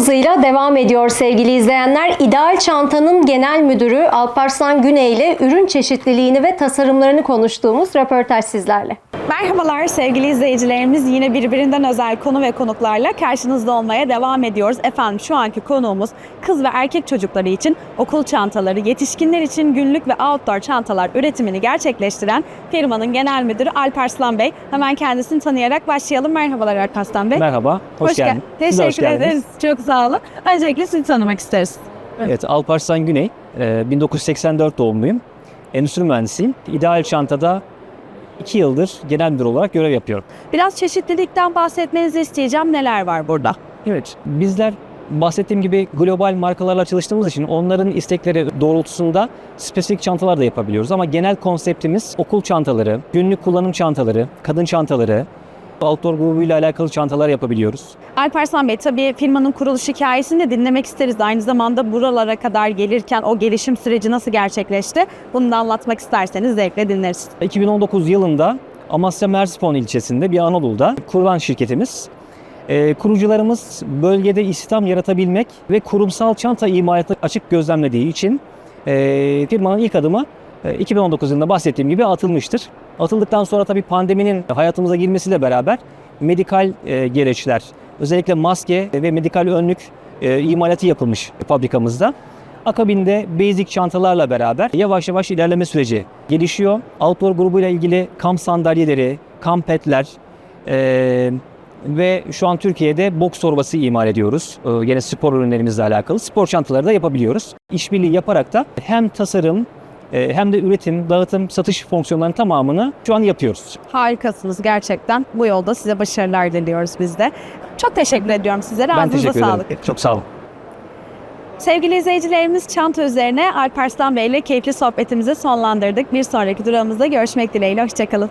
hızıyla devam ediyor sevgili izleyenler. İdeal Çanta'nın genel müdürü Alparslan Güney ile ürün çeşitliliğini ve tasarımlarını konuştuğumuz röportaj sizlerle. Merhabalar sevgili izleyicilerimiz. Yine birbirinden özel konu ve konuklarla karşınızda olmaya devam ediyoruz. Efendim şu anki konuğumuz kız ve erkek çocukları için okul çantaları, yetişkinler için günlük ve outdoor çantalar üretimini gerçekleştiren firmanın genel müdürü Alparslan Bey. Hemen kendisini tanıyarak başlayalım. Merhabalar Alparslan Bey. Merhaba, hoş, gel- geldin. Siz de hoş Teşekkür geldiniz. ederiz. Çok sağ olun. Öncelikle sizi tanımak isteriz. Evet, Alparslan Güney, e, 1984 doğumluyum. Endüstri mühendisiyim. İdeal Çanta'da 2 yıldır genel müdür olarak görev yapıyorum. Biraz çeşitlilikten bahsetmenizi isteyeceğim. Neler var burada? Evet, bizler bahsettiğim gibi global markalarla çalıştığımız için onların istekleri doğrultusunda spesifik çantalar da yapabiliyoruz. Ama genel konseptimiz okul çantaları, günlük kullanım çantaları, kadın çantaları, outdoor grubuyla alakalı çantalar yapabiliyoruz. Alparslan Bey tabii firmanın kuruluş hikayesini de dinlemek isteriz. Aynı zamanda buralara kadar gelirken o gelişim süreci nasıl gerçekleşti? Bunu da anlatmak isterseniz zevkle dinleriz. 2019 yılında Amasya Mersipon ilçesinde bir Anadolu'da kurulan şirketimiz. Ee, kurucularımız bölgede istihdam yaratabilmek ve kurumsal çanta imalatı açık gözlemlediği için e, firmanın ilk adımı e, 2019 yılında bahsettiğim gibi atılmıştır. Atıldıktan sonra tabii pandeminin hayatımıza girmesiyle beraber medikal e, gereçler, özellikle maske ve medikal önlük e, imalatı yapılmış fabrikamızda. Akabinde basic çantalarla beraber yavaş yavaş ilerleme süreci gelişiyor. Outdoor grubuyla ilgili kamp sandalyeleri, kamp petler eee, ve şu an Türkiye'de boks torbası imal ediyoruz. Ee, Yine spor ürünlerimizle alakalı spor çantaları da yapabiliyoruz. İşbirliği yaparak da hem tasarım e, hem de üretim, dağıtım, satış fonksiyonlarının tamamını şu an yapıyoruz. Harikasınız gerçekten. Bu yolda size başarılar diliyoruz biz de. Çok teşekkür ediyorum sizlere. Ben Ağzınıza teşekkür sağlık. ederim. Çok sağ olun. Sevgili izleyicilerimiz çanta üzerine Alparslan Bey ile keyifli sohbetimizi sonlandırdık. Bir sonraki durağımızda görüşmek dileğiyle. Hoşçakalın.